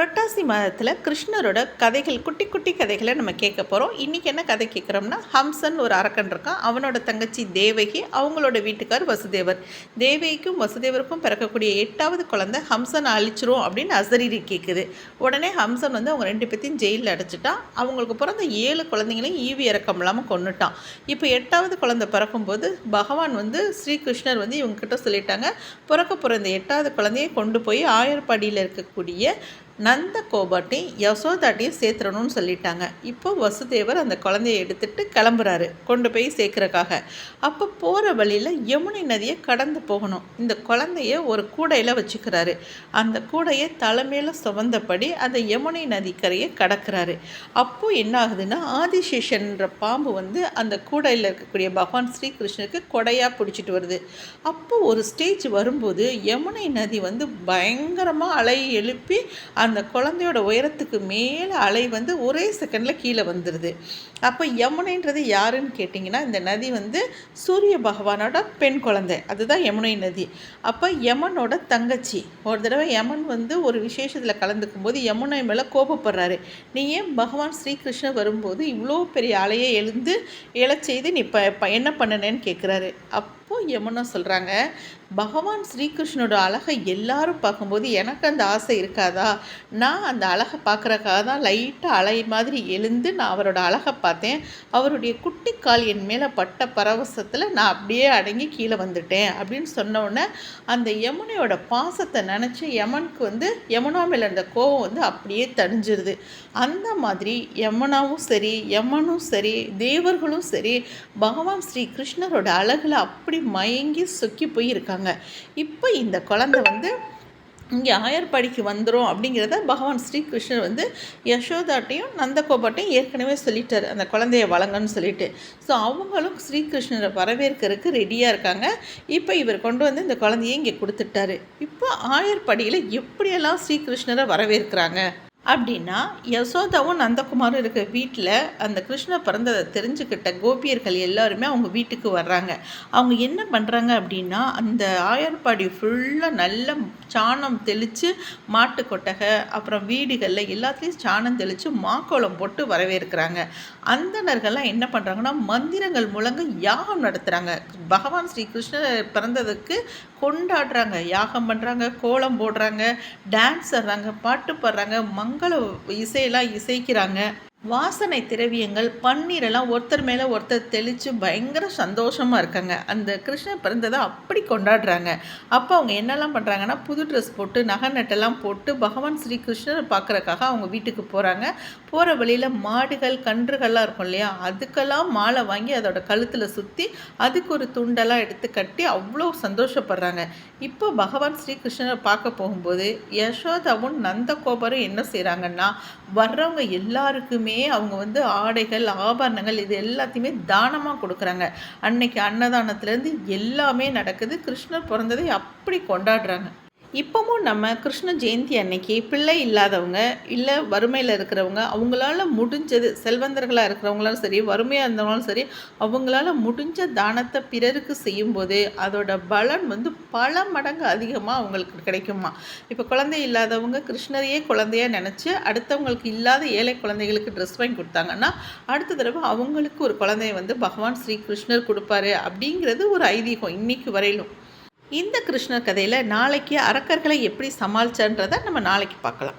புரட்டாசி மாதத்தில் கிருஷ்ணரோட கதைகள் குட்டி குட்டி கதைகளை நம்ம கேட்க போகிறோம் இன்றைக்கி என்ன கதை கேட்குறோம்னா ஹம்சன் ஒரு அரக்கன் இருக்கான். அவனோட தங்கச்சி தேவகி அவங்களோட வீட்டுக்கார் வசுதேவர். தேவகிக்கும் வசுதேவருக்கும் பிறக்கக்கூடிய எட்டாவது குழந்தை ஹம்சன் அழிச்சிரும் அப்படின்னு அசரீரி கேட்குது உடனே ஹம்சன் வந்து அவங்க ரெண்டு பேர்த்தையும் ஜெயிலில் அடைச்சிட்டான். அவங்களுக்கு பிறந்த ஏழு குழந்தைங்களையும் ஈவி இறக்கம் இல்லாமல் கொண்டுட்டான் இப்போ எட்டாவது குழந்தை பிறக்கும்போது பகவான் வந்து ஸ்ரீகிருஷ்ணர் வந்து இவங்ககிட்ட சொல்லிட்டாங்க பிறக்க பிறந்த எட்டாவது குழந்தையை கொண்டு போய் ஆயர்பாடியில் இருக்கக்கூடிய நந்த கோபாட்டையும் யசோதாட்டையும் சேர்த்துடணும்னு சொல்லிட்டாங்க. இப்போ வசுதேவர் அந்த குழந்தைய எடுத்துட்டு கிளம்புறாரு கொண்டு போய் சேர்க்குறக்காக அப்போ போகிற வழியில் யமுனை நதியை கடந்து போகணும். இந்த குழந்தைய ஒரு கூடையில் வச்சுக்கிறாரு. அந்த கூடையை தலைமையில் சுமந்தபடி அந்த யமுனை நதிக்கரையை கடக்கிறாரு. அப்போது என்ன ஆகுதுன்னா ஆதிசேஷன்ற பாம்பு வந்து அந்த கூடையில் இருக்கக்கூடிய பகவான் ஸ்ரீகிருஷ்ணருக்கு கொடையாக பிடிச்சிட்டு வருது. அப்போது ஒரு ஸ்டேஜ் வரும்போது யமுனை நதி வந்து பயங்கரமாக அலை எழுப்பி அந்த அந்த குழந்தையோட உயரத்துக்கு மேலே அலை வந்து ஒரே செகண்டில் கீழே வந்துடுது அப்போ யமுனைன்றது யாருன்னு கேட்டிங்கன்னா இந்த நதி வந்து சூரிய பகவானோட பெண் குழந்தை. அதுதான் யமுனை நதி. அப்போ யமனோட தங்கச்சி. ஒரு தடவை யமன் வந்து ஒரு விசேஷத்தில் கலந்துக்கும் போது யமுனை மேலே கோபப்படுறாரு. நீ ஏன் பகவான் ஸ்ரீகிருஷ்ணன் வரும்போது இவ்வளோ பெரிய அலையை எழுந்து எழச் செய்து நீ இப்போ என்ன பண்ணனேன்னு கேட்குறாரு அப்போது அப்போ யமுனா சொல்கிறாங்க பகவான் ஸ்ரீகிருஷ்ணனோட அழகை எல்லாரும் பார்க்கும்போது எனக்கு அந்த ஆசை இருக்காதா? நான் அந்த அழகை பார்க்குறக்காக தான் லைட்டாக அலை மாதிரி எழுந்து நான் அவரோட அழகை பார்த்தேன். அவருடைய குட்டி கால் என் மேலே பட்ட பரவசத்தில் நான் அப்படியே அடங்கி கீழே வந்துட்டேன் அப்படின்னு சொன்னோடனே அந்த யமுனையோட பாசத்தை நினச்சி யமனுக்கு வந்து யமுனா மேலே அந்த கோவம் வந்து அப்படியே தணிஞ்சிருது. அந்த மாதிரி யமுனாவும் சரி யமனும் சரி தேவர்களும் சரி பகவான் ஸ்ரீ கிருஷ்ணரோட அழகில் அப்படி மயங்கி சொக்கி போயிருக்காங்க. இப்போ இந்த குழந்தை வந்து இங்கே ஆயர்பாடிக்கு வந்துடும் அப்படிங்கிறத பகவான் ஸ்ரீகிருஷ்ணர் வந்து யசோதாட்டையும் நந்தகோபாட்டையும் ஏற்கனவே சொல்லிட்டார். அந்த குழந்தைய வழங்கன்னு சொல்லிட்டு. ஸோ அவங்களும் ஸ்ரீகிருஷ்ணரை வரவேற்கிறதுக்கு ரெடியாக இருக்காங்க. இப்போ இவர் கொண்டு வந்து இந்த குழந்தைய இங்கே கொடுத்துட்டாரு. இப்போ ஆயர்படியில் எப்படியெல்லாம் ஸ்ரீகிருஷ்ணரை வரவேற்கிறாங்க? அப்படின்னா யசோதாவும் நந்தகுமாரும் இருக்க வீட்டில் அந்த கிருஷ்ணர் பிறந்ததை தெரிஞ்சுக்கிட்ட கோபியர்கள் எல்லாருமே அவங்க வீட்டுக்கு வர்றாங்க. அவங்க என்ன பண்ணுறாங்க அப்படின்னா அந்த ஆயர்பாடி ஃபுல்லாக நல்ல சாணம் தெளித்து மாட்டு கொட்டகை அப்புறம் வீடுகளில் எல்லாத்துலேயும் சாணம் தெளித்து மாக்கோளம் போட்டு வரவேற்கிறாங்க. அந்தனர்கள்லாம் என்ன பண்ணுறாங்கன்னா மந்திரங்கள் மூலங்க யாகம் நடத்துகிறாங்க பகவான் ஸ்ரீ கிருஷ்ணர் பிறந்ததுக்கு கொண்டாடுறாங்க. யாகம் பண்ணுறாங்க கோலம் போடுறாங்க டான்ஸ் ஆடுறாங்க பாட்டு பாடுறாங்க மக்கள் இசையெல்லாம் இசைக்கிறாங்க. வாசனை திரவியங்கள் பன்னீரெல்லாம் ஒருத்தர் மேலே ஒருத்தர் தெளித்து பயங்கர சந்தோஷமாக இருக்காங்க. அந்த கிருஷ்ணன் பிறந்ததை அப்படி கொண்டாடுறாங்க. அப்போ அவங்க என்னெல்லாம் பண்ணுறாங்கன்னா புது ட்ரெஸ் போட்டு நகை நட்டெல்லாம் போட்டு பகவான் ஸ்ரீ கிருஷ்ணரை பார்க்குறக்காக அவங்க வீட்டுக்கு போகிறாங்க போகிற வழியில் மாடுகள் கன்றுகள்லாம் இருக்கும் இல்லையா? அதுக்கெல்லாம் மாலை வாங்கி அதோட கழுத்தில் சுற்றி அதுக்கு ஒரு துண்டெல்லாம் எடுத்து கட்டி அவ்வளோ சந்தோஷப்படுறாங்க. இப்போ பகவான் ஸ்ரீ கிருஷ்ணரை பார்க்க போகும்போது யசோதாவும் நந்தகோபரும் என்ன செய்கிறாங்கன்னா வர்றவங்க எல்லாருக்குமே எல்லாத்தையுமே அவங்க வந்து ஆடைகள் ஆபரணங்கள் இது எல்லாத்தையுமே தானமாக கொடுக்குறாங்க. அன்னைக்கு அன்னதானத்துலேருந்து எல்லாமே நடக்குது. கிருஷ்ணர் பிறந்ததை அப்படி கொண்டாடுறாங்க. இப்போவும் நம்ம கிருஷ்ண ஜெயந்தி அன்னைக்கு பிள்ளை இல்லாதவங்க இல்லை வறுமையில் இருக்கிறவங்க அவங்களால முடிஞ்சது செல்வந்தர்களாக இருக்கிறவங்களாலும் சரி வறுமையாக இருந்தவங்களும் சரி அவங்களால முடிஞ்ச தானத்தை பிறருக்கு செய்யும்போது அதோட பலன் வந்து பல மடங்கு அதிகமாக அவங்களுக்கு கிடைக்குமா? இப்போ குழந்தை இல்லாதவங்க கிருஷ்ணரையே குழந்தையாக நினச்சி அடுத்தவங்களுக்கு இல்லாத ஏழை குழந்தைகளுக்கு ட்ரெஸ் வாங்கி கொடுத்தாங்கன்னா அடுத்த தடவை அவங்களுக்கு ஒரு குழந்தைய வந்து பகவான் ஸ்ரீ கிருஷ்ணர் கொடுப்பாரு அப்படிங்கிறது ஒரு ஐதீகம் இன்னைக்கு வரையிலும். இந்த கிருஷ்ணர் கதையில் நாளைக்கு அரக்கர்களை எப்படி சமாளிச்சன்றதை நம்ம நாளைக்கு பார்க்கலாம்.